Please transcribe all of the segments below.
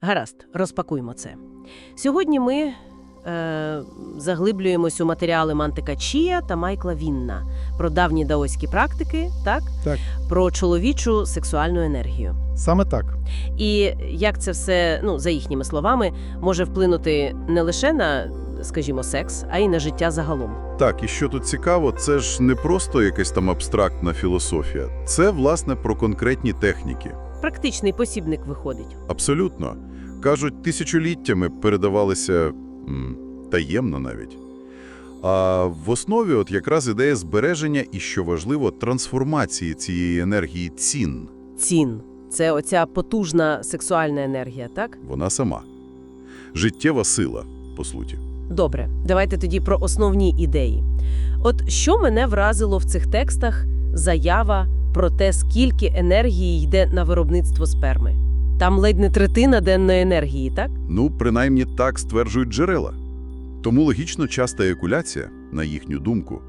Гаразд, розпакуємо це. Сьогодні ми е, заглиблюємось у матеріали Мантика Чія та Майкла Вінна про давні даоські практики, так? Так. про чоловічу сексуальну енергію. Саме так. І як це все, ну, за їхніми словами, може вплинути не лише на, скажімо, секс, а й на життя загалом. Так, і що тут цікаво, це ж не просто якась там абстрактна філософія. Це, власне, про конкретні техніки. Практичний посібник виходить. Абсолютно. Кажуть, тисячоліттями передавалися м, таємно навіть. А в основі от якраз ідея збереження і, що важливо, трансформації цієї енергії цін. Цін. Це оця потужна сексуальна енергія, так? Вона сама. Життєва сила, по суті. Добре, давайте тоді про основні ідеї. От що мене вразило в цих текстах заява про те, скільки енергії йде на виробництво сперми. Там ледь не третина денної енергії, так? Ну, принаймні так стверджують джерела. Тому логічно часта еякуляція, на їхню думку,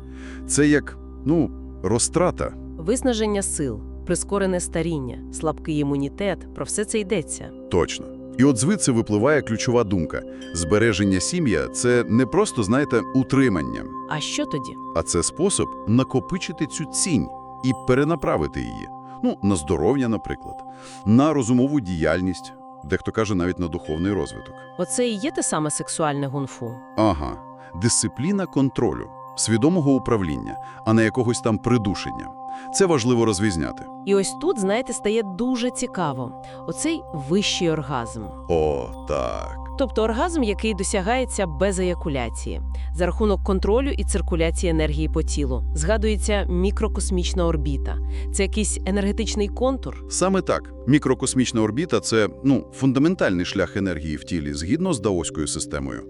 це як, ну, розтрата. Виснаження сил, прискорене старіння, слабкий імунітет про все це йдеться. Точно. І от звідси випливає ключова думка. Збереження сім'я – це не просто, знаєте, утримання, А що тоді? а це спосіб накопичити цю цінь і перенаправити її. Ну, на здоров'я, наприклад, на розумову діяльність, дехто каже навіть на духовний розвиток. Оце і є те саме сексуальне гунфу. Ага, дисципліна контролю, свідомого управління, а не якогось там придушення. Це важливо розрізняти. І ось тут, знаєте, стає дуже цікаво. Оцей вищий оргазм. О, так. Тобто оргазм, який досягається без еякуляції, за рахунок контролю і циркуляції енергії по тілу. Згадується мікрокосмічна орбіта. Це якийсь енергетичний контур. Саме так. Мікрокосмічна орбіта – це, ну, фундаментальний шлях енергії в тілі, згідно з даоською системою.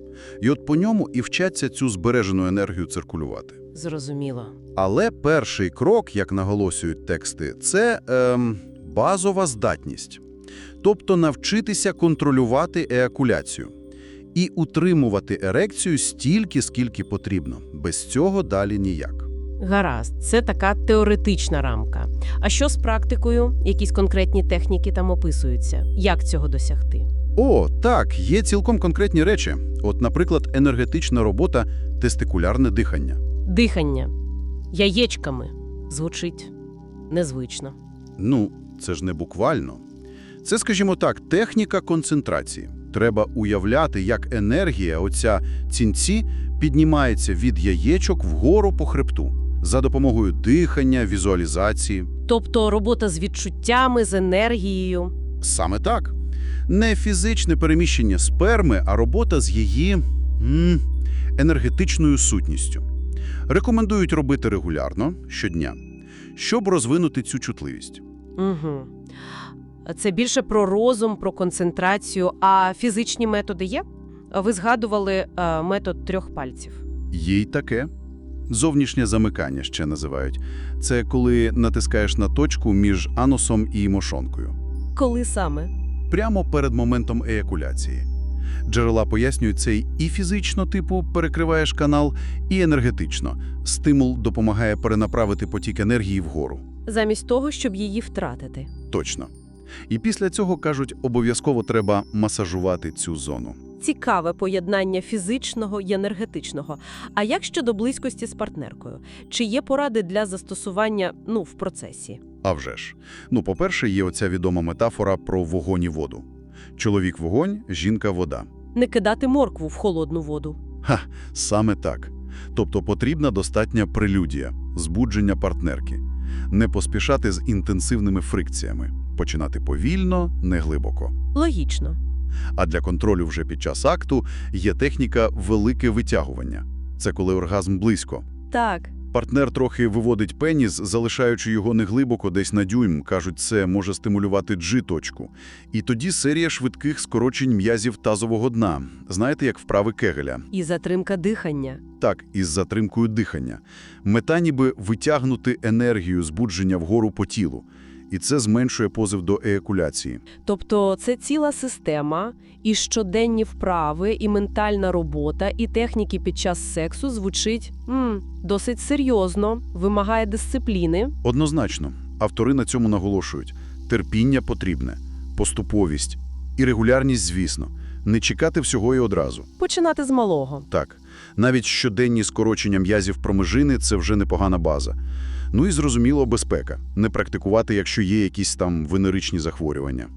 І от по ньому і вчаться цю збережену енергію циркулювати. Зрозуміло. Але перший крок, як наголошують тексти, це ем, базова здатність. Тобто навчитися контролювати еякуляцію і утримувати ерекцію стільки, скільки потрібно. Без цього далі ніяк. Гаразд, це така теоретична рамка. А що з практикою? Якісь конкретні техніки там описуються. Як цього досягти? О, так, є цілком конкретні речі. От, наприклад, енергетична робота – тестикулярне дихання. Дихання яєчками звучить незвично. Ну, це ж не буквально. Це, скажімо так, техніка концентрації. Треба уявляти, як енергія, оця цінці, піднімається від яєчок вгору по хребту за допомогою дихання, візуалізації. Тобто робота з відчуттями, з енергією. Саме так. Не фізичне переміщення сперми, а робота з її м, енергетичною сутністю. Рекомендують робити регулярно, щодня, щоб розвинути цю чутливість. Угу. Це більше про розум, про концентрацію. А фізичні методи є? Ви згадували е, метод трьох пальців. Є й таке. Зовнішнє замикання ще називають. Це коли натискаєш на точку між анусом і мошонкою. Коли саме? Прямо перед моментом еякуляції. Джерела пояснюють це і фізично, типу перекриваєш канал, і енергетично. Стимул допомагає перенаправити потік енергії вгору. Замість того, щоб її втратити. Точно. І після цього, кажуть, обов'язково треба масажувати цю зону. Цікаве поєднання фізичного і енергетичного. А як щодо близькості з партнеркою? Чи є поради для застосування ну, в процесі? А вже ж. Ну, по-перше, є оця відома метафора про вогонь і воду. Чоловік – вогонь, жінка – вода. Не кидати моркву в холодну воду. Ха, саме так. Тобто потрібна достатня прелюдія, збудження партнерки. Не поспішати з інтенсивними фрикціями. Починати повільно, не глибоко. Логічно. А для контролю вже під час акту є техніка «велике витягування». Це коли оргазм близько. Так. Партнер трохи виводить пеніс, залишаючи його неглибоко десь на дюйм. Кажуть, це може стимулювати G-точку. І тоді серія швидких скорочень м'язів тазового дна. Знаєте, як вправи Кегеля? І затримка дихання. Так, із затримкою дихання. Мета ніби витягнути енергію збудження вгору по тілу. І це зменшує позив до еякуляції. Тобто це ціла система, і щоденні вправи, і ментальна робота, і техніки під час сексу звучить м, досить серйозно, вимагає дисципліни. Однозначно, автори на цьому наголошують. Терпіння потрібне, поступовість І регулярність, звісно. Не чекати всього і одразу. Починати з малого. Так, навіть щоденні скорочення м'язів промежини – це вже непогана база. Ну і, зрозуміло, безпека. Не практикувати, якщо є якісь там венеричні захворювання.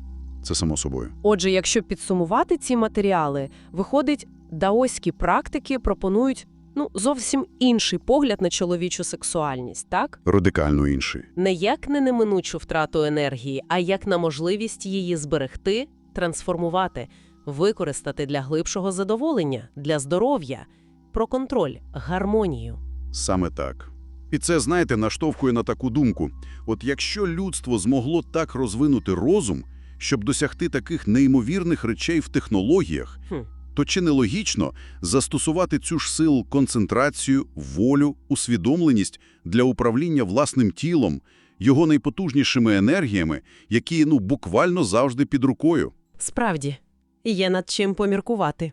Це само собою. Отже, якщо підсумувати ці матеріали, виходить, даоські практики пропонують ну, зовсім інший погляд на чоловічу сексуальність, так? Радикально інший. Не як на неминучу втрату енергії, а як на можливість її зберегти, трансформувати, використати для глибшого задоволення, для здоров'я, про контроль, гармонію. Саме так. І це, знаєте, наштовхує на таку думку. От якщо людство змогло так розвинути розум, щоб досягти таких неймовірних речей в технологіях, то чи не логічно застосувати цю ж силу концентрацію, волю, усвідомленість для управління власним тілом, його найпотужнішими енергіями, які ну буквально завжди під рукою? Справді, є над чим поміркувати.